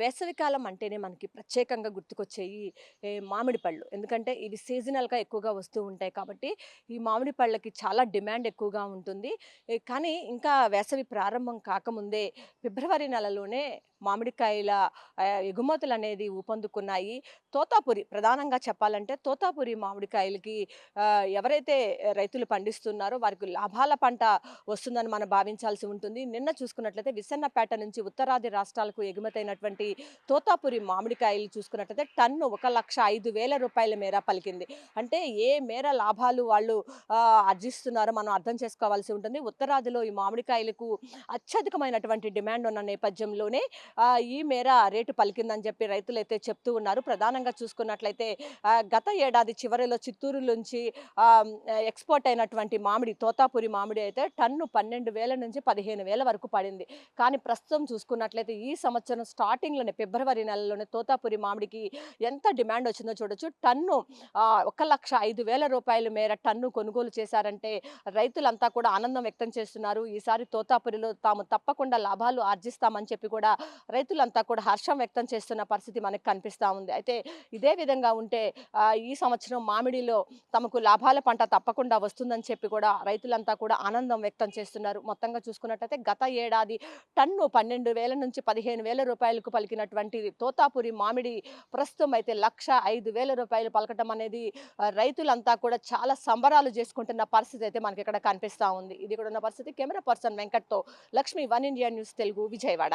వేసవికాలం అంటేనే మనకి ప్రత్యేకంగా గుర్తుకొచ్చేవి మామిడి పళ్ళు. ఎందుకంటే ఇవి సీజనల్గా ఎక్కువగా వస్తూ ఉంటాయి కాబట్టి ఈ మామిడి పళ్ళకి చాలా డిమాండ్ ఎక్కువగా ఉంటుంది. కానీ ఇంకా వేసవి ప్రారంభం కాకముందే ఫిబ్రవరి నెలలోనే మామిడికాయల ఎగుమతులు అనేది ఊపందుకున్నాయి. తోతాపురి ప్రధానంగా చెప్పాలంటే తోతాపురి మామిడికాయలకి ఎవరైతే రైతులు పండిస్తున్నారో వారికి లాభాల పంట వస్తుందని మనం భావించాల్సి ఉంటుంది. నిన్న చూసుకున్నట్లయితే విసన్నపేట నుంచి ఉత్తరాది రాష్ట్రాలకు ఎగుమతైనటువంటి తోతాపురి మామిడికాయలు చూసుకున్నట్లయితే టన్ను ఒక లక్ష ఐదు వేల రూపాయల మేర పలికింది. అంటే ఏ మేర లాభాలు వాళ్ళు ఆర్జిస్తున్నారో మనం అర్థం చేసుకోవాల్సి ఉంటుంది. ఉత్తరాదిలో ఈ మామిడికాయలకు అత్యధికమైనటువంటి డిమాండ్ ఉన్న నేపథ్యంలోనే ఈ మేర రేటు పలికిందని చెప్పి రైతులు అయితే చెప్తూ ఉన్నారు. ప్రధానంగా చూసుకున్నట్లయితే గత ఏడాది చివరిలో చిత్తూరు నుంచి ఎక్స్పోర్ట్ అయినటువంటి మామిడి తోతాపురి మామిడి అయితే టన్ను పన్నెండు వేల నుంచి పదిహేను వేల వరకు పడింది. కానీ ప్రస్తుతం చూసుకున్నట్లయితే ఈ సంవత్సరం స్టార్ట్ స్టార్టింగ్లోనే ఫిబ్రవరి నెలలోనే తోతాపురి మామిడికి ఎంత డిమాండ్ వచ్చిందో చూడొచ్చు. టన్ను ఒక లక్ష ఐదు వేల రూపాయల మేర టన్ను కొనుగోలు చేశారంటే రైతులంతా కూడా ఆనందం వ్యక్తం చేస్తున్నారు. ఈసారి తోతాపురిలో తాము తప్పకుండా లాభాలు ఆర్జిస్తామని చెప్పి కూడా రైతులంతా కూడా హర్షం వ్యక్తం చేస్తున్న పరిస్థితి మనకు కనిపిస్తూ ఉంది. అయితే ఇదే విధంగా ఉంటే ఈ సంవత్సరం మామిడిలో తమకు లాభాల పంట తప్పకుండా వస్తుందని చెప్పి కూడా రైతులంతా కూడా ఆనందం వ్యక్తం చేస్తున్నారు. మొత్తంగా చూసుకున్నట్టయితే గత ఏడాది టన్ను పన్నెండు వేల నుంచి పదిహేను వేల రూపాయలకు పలికినటువంటి తోతాపురి మామిడి ప్రస్తుతం అయితే లక్ష ఐదు వేల రూపాయలు పలకటం అనేది రైతులంతా కూడా చాలా సంబరాలు చేసుకుంటున్న పరిస్థితి అయితే మనకి ఇక్కడ కనిపిస్తూ ఉంది. ఇది కూడా ఉన్న పరిస్థితి. Camera person వెంకట్తో Lakshmi one India news Telugu Vijayawada.